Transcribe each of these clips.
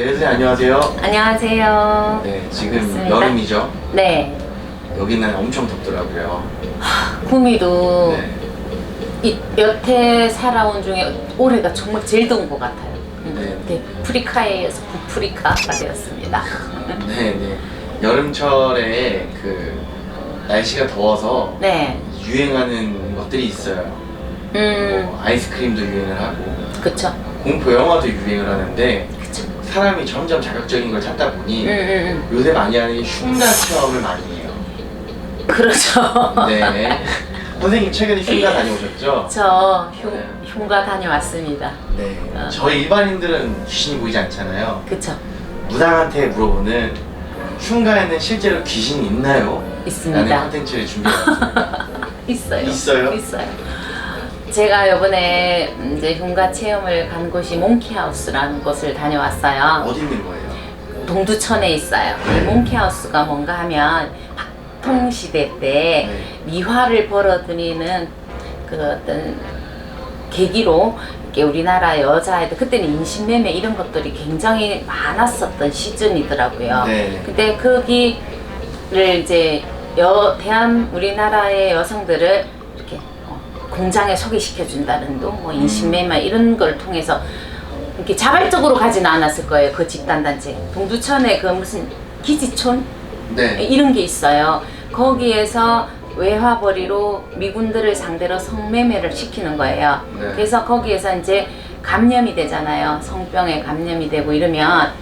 네, 선생님 안녕하세요. 안녕하세요. 네, 지금 반갑습니다. 여름이죠. 네. 여기는 엄청 덥더라고요. 구미도 네. 이 여태 살아온 중에 올해가 정말 제일 더운 것 같아요. 음, 네. 네. 프리카에서 부프리카가 되었습니다. 네, 네. 여름철에 그 날씨가 더워서 네. 유행하는 것들이 있어요. 음, 뭐 아이스크림도 유행을 하고 그쵸. 공포 영화도 유행을 하는데. 사람이 점점 자극적인 걸 찾다 보니 음, 음, 요새 많이 하는 게 흉가 체험을 많이 해요. 음. 그렇죠. 네. 선생님 최근에 흉가 다녀오셨죠? 저 흉, 네. 흉가 다녀왔습니다. 네. 어. 저희 일반인들은 귀신이 보이지 않잖아요. 그쵸. 무당한테 물어보는 흉가에는 실제로 귀신이 있나요? 라는 있습니다. 콘텐츠를 준비했습니다. 있어요. 있어요? 있어요. 제가 이번에 이제 흉가 체험을 간 곳이 몽키하우스라는 곳을 다녀왔어요. 어디 있는 거예요? 동두천에 있어요. 이 몽키하우스가 뭔가 하면 박통 시대 때 네. 미화를 벌어들이는 그 어떤 계기로 이렇게 우리나라 여자애들 그때는 인신매매 이런 것들이 굉장히 많았었던 시즌이더라고요. 네. 근데 거기를 이제 여 대한 우리나라의 여성들을 이렇게 어, 공장에 소개시켜 준다는 둥 뭐 인신매매 이런 걸 통해서 이렇게 자발적으로 가지는 않았을 거예요. 그 집단 단체. 동두천에 그 무슨 기지촌 네. 이런 게 있어요. 거기에서 외화벌이로 미군들을 상대로 성매매를 시키는 거예요. 네. 그래서 거기에서 이제 감염이 되잖아요. 성병에 감염이 되고 이러면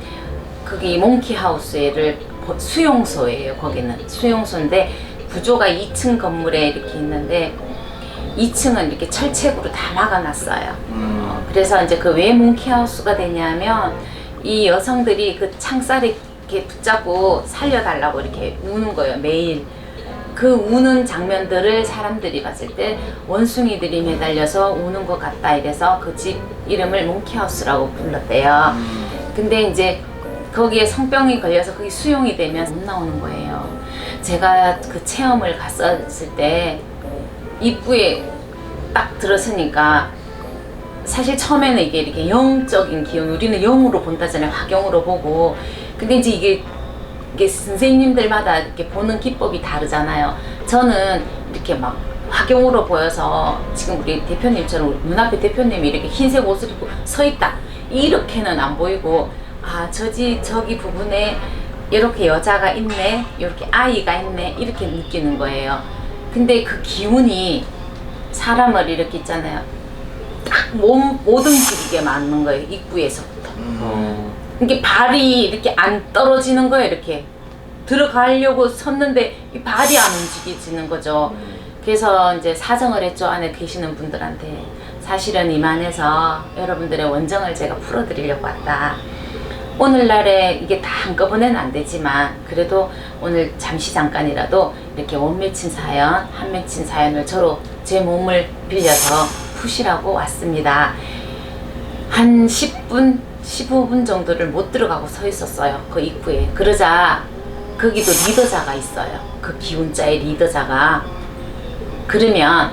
거기 몽키하우스를 수용소예요. 거기는 수용소인데 구조가 2층 건물에 이렇게 있는데 2층은 이렇게 철책으로 다 막아놨어요. 음, 그래서 이제 그 왜 몽키하우스가 되냐면 이 여성들이 그 창살에 이렇게 붙잡고 살려달라고 이렇게 우는 거예요 매일 그 우는 장면들을 사람들이 봤을 때 원숭이들이 매달려서 우는 것 같다 이래서 그 집 이름을 몽키하우스라고 불렀대요 음, 근데 이제 거기에 성병이 걸려서 그게 수용이 되면 못 나오는 거예요. 제가 그 체험을 갔었을 때 입구에 딱 들었으니까 사실 처음에는 이게 이렇게 영적인 기운 우리는 영으로 본다잖아요. 화경으로 보고. 근데 이제 이게 이게 선생님들마다 이렇게 보는 기법이 다르잖아요. 저는 이렇게 막 화경으로 보여서 지금 우리 대표님처럼 눈앞에 대표님이 이렇게 흰색 옷을 입고 서 있다. 이렇게는 안 보이고 아 저지 저기 부분에 이렇게 여자가 있네. 이렇게 아이가 있네. 이렇게 느끼는 거예요. 근데 그 기운이 사람을 이렇게 있잖아요. 딱 몸, 못 움직이게 맞는 거예요. 입구에서부터. 음, 이게 발이 이렇게 안 떨어지는 거예요, 이렇게. 들어가려고 섰는데 이 발이 안 움직여지는 거죠. 그래서 이제 사정을 했죠, 안에 계시는 분들한테. 사실은 이만해서 여러분들의 원정을 제가 풀어드리려고 왔다. 오늘날에 이게 다 한꺼번에는 안 되지만 그래도 오늘 잠시 잠깐이라도 이렇게 원 맺힌 사연, 한 맺힌 사연을 저로 제 몸을 빌려서 푸시라고 왔습니다. 한 10분, 15분 정도를 못 들어가고 서 있었어요. 그 입구에. 그러자 거기도 리더자가 있어요. 그 기운자의 리더자가. 그러면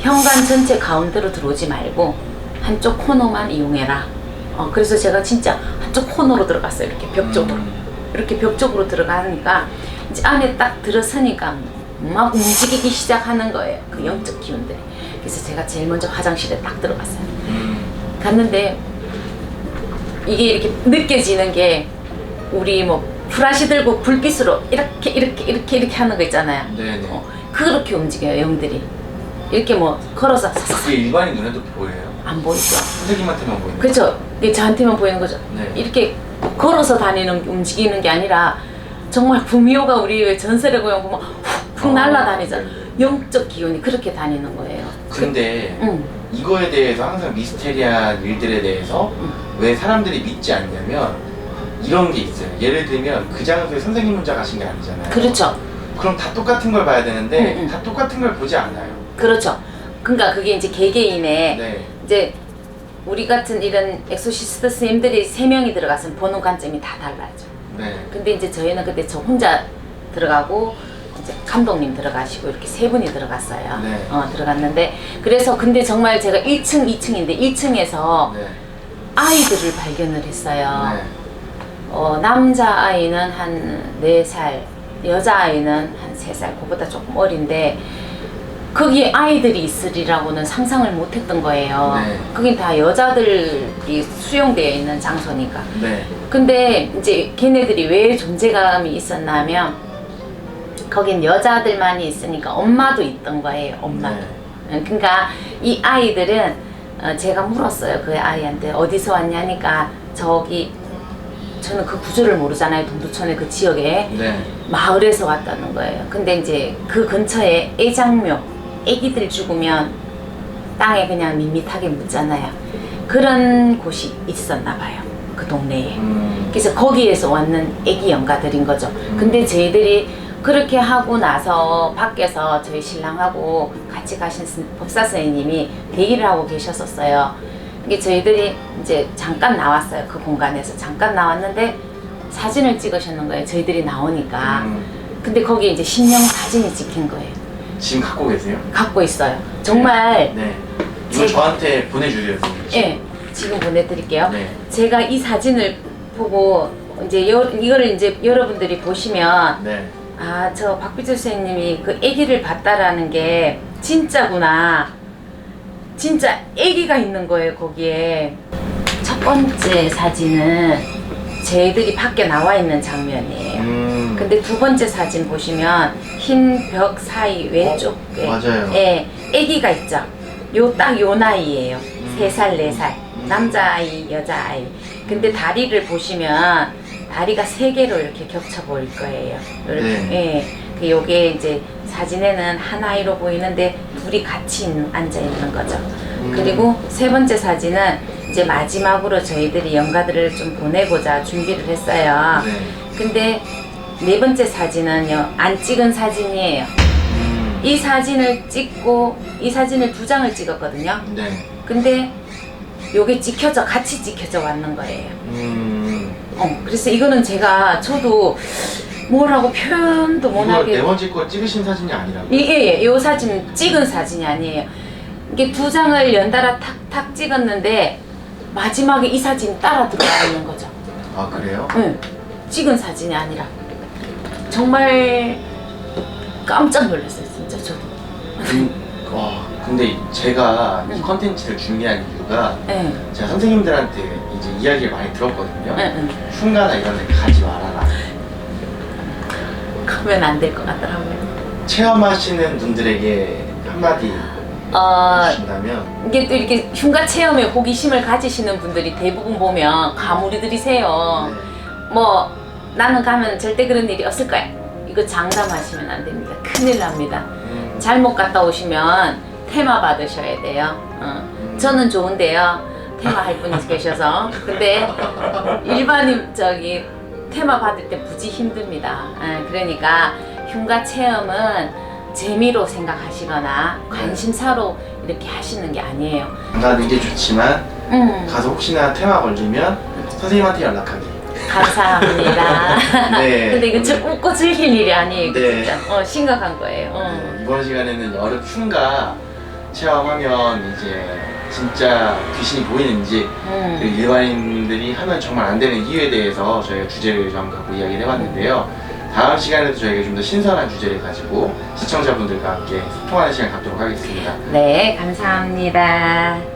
현관 전체 가운데로 들어오지 말고 한쪽 코너만 이용해라. 어, 그래서 제가 진짜 한쪽 코너로 들어갔어요. 이렇게 벽 쪽으로. 음. 이렇게 벽 쪽으로 들어가니까 이제 안에 딱 들어서니까 막 움직이기 시작하는 거예요. 그 영적 기운들이. 그래서 제가 제일 먼저 화장실에 딱 들어갔어요. 음, 갔는데 이게 이렇게 느껴지는 게 우리 뭐 프라시 들고 불빛으로 이렇게 이렇게 이렇게 이렇게 하는 거 있잖아요. 네네. 어, 그렇게 움직여요 영들이. 이렇게 뭐 걸어서 싹싹 그게 일반인 눈에도 보여요. 안 보이죠. 선생님한테만 보이는 그렇죠. 이게 저한테만 보이는 거죠. 네. 이렇게 걸어서 다니는 움직이는 게 아니라 정말 구미호가 우리 왜 전설의 고향 보면 훅훅 아, 날아다니잖아. 네. 영적 기운이 그렇게 다니는 거예요. 근데 응. 이거에 대해서 항상 미스테리한 일들에 대해서 음. 왜 사람들이 믿지 않냐면 이런 게 있어요. 예를 들면 그 장소에 선생님 혼자 가신 게 아니잖아요. 그렇죠. 그럼 다 똑같은 걸 봐야 되는데 음, 음. 다 똑같은 걸 보지 않아요. 그렇죠. 그러니까 그게 이제 개개인의 네. 이제 우리 같은 이런 엑소시스트 스님들이 세 명이 들어갔으면 보는 관점이 다 달라져. 네. 근데 이제 저희는 그때 저 혼자 들어가고 이제 감독님 들어가시고 이렇게 세 분이 들어갔어요. 네. 어 들어갔는데 그래서 근데 정말 제가 1층, 2층인데 1층에서 네. 아이들을 발견을 했어요. 네. 어, 남자 아이는 한 4살, 여자 아이는 한 3살, 그보다 조금 어린데, 거기에 아이들이 있으리라고는 상상을 못 했던 거예요. 네. 거긴 다 여자들이 수용되어 있는 장소니까. 네. 근데 이제 걔네들이 왜 존재감이 있었나 하면, 거긴 여자들만이 있으니까 엄마도 있던 거예요, 엄마도. 네. 그러니까 이 아이들은 어, 제가 물었어요 그 아이한테 어디서 왔냐니까 저기 저는 그 구조를 모르잖아요 동두천의 그 지역에 네. 마을에서 왔다는 거예요 근데 이제 그 근처에 애장묘 애기들 죽으면 땅에 그냥 밋밋하게 묻잖아요 그런 곳이 있었나 봐요 그 동네에 음, 그래서 거기에서 왔는 애기 연가들인 거죠. 근데 저희들이 그렇게 하고 나서 밖에서 저희 신랑하고 같이 가신 스- 법사 선생님이 대기를 하고 계셨었어요. 이게 저희들이 이제 잠깐 나왔어요. 그 공간에서 잠깐 나왔는데 사진을 찍으셨는 거예요. 저희들이 나오니까. 음, 근데 거기에 이제 신령 사진이 찍힌 거예요. 지금 갖고 계세요? 갖고 있어요. 정말 네. 이거 제가- 저한테 보내주세요. 선생님. 예 지금 보내드릴게요. 네. 제가 이 사진을 보고 이제 여, 이거를 이제 여러분들이 보시면 네. 아, 저 박비철 선생님이 그 아기를 봤다라는 게 진짜구나. 진짜 아기가 있는 거예요, 거기에. 첫 번째 사진은 저희들이 밖에 나와 있는 장면이에요. 음, 근데 두 번째 사진 보시면 흰 벽 사이 왼쪽에 어, 맞아요. 예, 아기가 있죠. 요 딱 요 나이예요. 음. 세 살, 네 살. 음. 남자아이, 여자아이. 근데 다리를 보시면 다리가 세 개로 이렇게 겹쳐 보일 거예요. 이렇게. 네. 예. 그 요게 이제 사진에는 한 아이로 보이는데 둘이 같이 앉아 있는 거죠. 음. 그리고 세 번째 사진은 이제 마지막으로 저희들이 연가들을 좀 보내고자 준비를 했어요. 네. 근데 네 번째 사진은요 안 찍은 사진이에요. 음, 이 사진을 찍고 이 사진을 두 장을 찍었거든요. 네. 근데 요게 찍혀져 같이 찍혀져 왔는 거예요. 음, 어 그래서 이거는 제가 저도 뭐라고 표현도 이거 못하게 네 번째 거 찍으신 사진이 아니라고. 이게 이 사진 찍은 사진이 아니에요. 이게 두 장을 연달아 탁탁 찍었는데 마지막에 이 사진 따라 들어와 있는 거죠. 아 그래요? 응, 찍은 사진이 아니라 정말 깜짝 놀랐어요, 진짜 저도. 음, 와, 근데 제가 이 응. 컨텐츠를 준비한 이유가 응, 제가 선생님들한테 이제 이야기를 많이 들었거든요. 응, 응. 흉가나 이런 데 가지 말아라. 가면 안 될 것 같더라고요. 체험하시는 분들에게 한마디 어, 주신다면 이게 또 이렇게 흉가 체험에 호기심을 가지시는 분들이 대부분 보면 가물이들이세요. 네. 뭐 나는 가면 절대 그런 일이 없을 거야. 이거 장담하시면 안 됩니다. 큰일 납니다. 음, 잘못 갔다 오시면 테마 받으셔야 돼요. 어. 저는 좋은데요. 테마 할 분이 계셔서. 근데 일반인 저기 테마 받을 때 무지 힘듭니다. 예, 그러니까 흉가 체험은 재미로 생각하시거나 관심사로 이렇게 하시는 게 아니에요. 가는 게 좋지만 음, 가서 혹시나 테마 걸리면 선생님한테 연락하기. 감사합니다. 네. 근데 이거 좀 웃고 즐길 일이 아니에요. 이거 네. 진짜. 어, 심각한 거예요. 어. 네, 이번 시간에는 여름 흉가 체험하면 이제 진짜 귀신이 보이는지 음. 그리고 일반인들이 하면 정말 안 되는 이유에 대해서 저희가 주제를 좀 갖고 이야기를 해봤는데요. 다음 시간에도 저희가 좀 더 신선한 주제를 가지고 시청자분들과 함께 소통하는 시간 갖도록 하겠습니다. 네, 감사합니다.